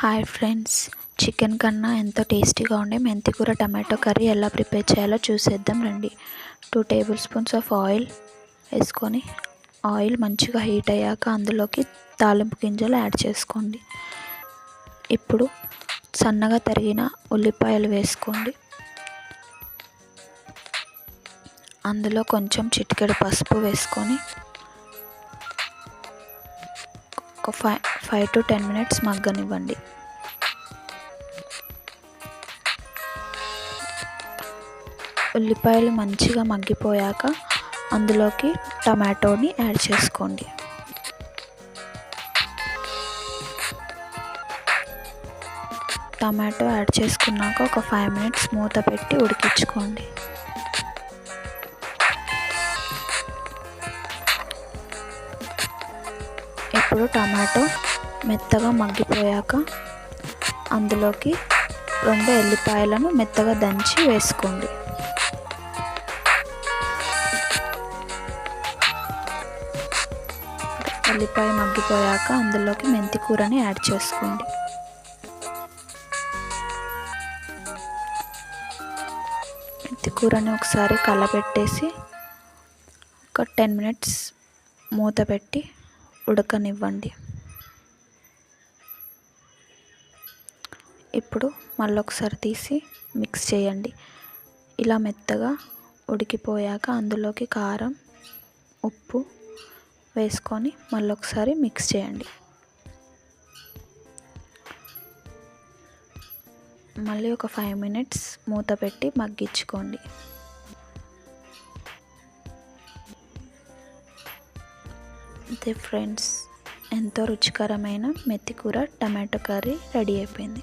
Hi friends. Chicken కన్నా ఎంతో టేస్టీగా ఉండే మెంతికూర టమాటో కర్రీ ఎలా ప్రిపేర్ చేయాలో చూసేద్దాం రండి. Two table spoons of oil వేసుకొని ఆయిల్ మంచిగా హీట్ అయ్యాక అందులోకి తాలింపు గింజలు యాడ్ చేసుకోండి. ఇప్పుడు సన్నగా తరిగిన ఉల్లిపాయలు వేసుకోండి. అందులో కొంచెం చిటికెడు పసుపు వేసుకొని ఒక five five to ten minutes మగ్గనివ్వండి. ఉల్లిపాయలు మంచిగా మగ్గిపోయాక అందులోకి టమాటోని యాడ్ చేసుకోండి. టమాటో యాడ్ చేసుకున్నాక ఒక ఫైవ్ మినిట్స్ మూత పెట్టి ఉడికించుకోండి. ఇప్పుడు టమాటో మెత్తగా మగ్గిపోయాక అందులోకి రెండు ఎల్లిపాయలను మెత్తగా దంచి వేసుకోండి. ఎల్లిపాయ మగ్గిపోయాక అందులోకి మెంతి కూరని యాడ్ చేసుకోండి. మెంతి కూరని ఒకసారి కలపెట్టేసి ఒక టెన్ మినిట్స్ మూత పెట్టి ఉడకనివ్వండి. ఇప్పుడు మళ్ళీ ఒకసారి తీసి మిక్స్ చేయండి. ఇలా మెత్తగా ఉడికిపోయాక అందులోకి కారం ఉప్పు వేసుకొని మళ్ళీ ఒకసారి మిక్స్ చేయండి. మళ్ళీ ఒక ఫైవ్ మినిట్స్ మూత పెట్టి మగ్గించుకోండి. అంతే ఫ్రెండ్స్ ఎంతో రుచికరమైన మెత్తికూర టమాటో కర్రీ రెడీ అయిపోయింది.